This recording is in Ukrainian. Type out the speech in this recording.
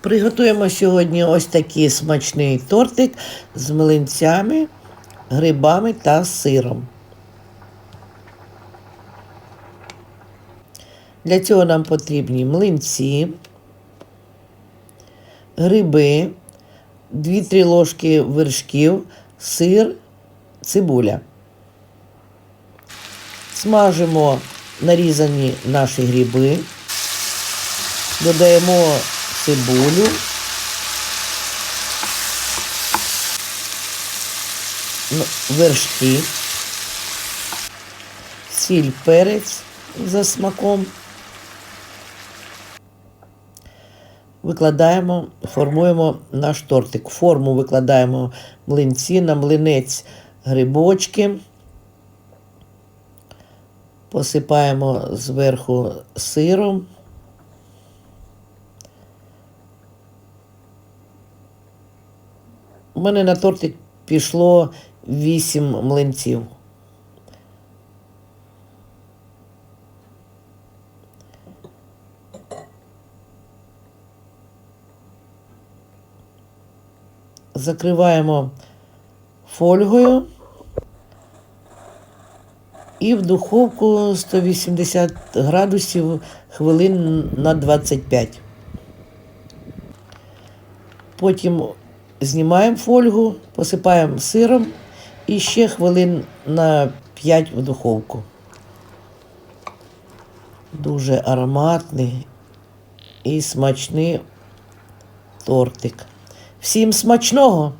Приготуємо сьогодні ось такий смачний тортик з млинцями, грибами та сиром. Для цього нам потрібні млинці, гриби, 2-3 ложки вершків, сир, цибуля. Смажимо нарізані наші гриби, додаємо цибулю, ну, вершки, сіль, перець за смаком. Викладаємо, формуємо наш тортик. Форму викладаємо млинці, на млинець грибочки. Посипаємо зверху сиром. У мене на тортик пішло 8 млинців. Закриваємо фольгою і в духовку 180 градусів хвилин на 25. Потім знімаємо фольгу, посипаємо сиром і ще хвилин на 5 в духовку. Дуже ароматний і смачний тортик. Всім смачного!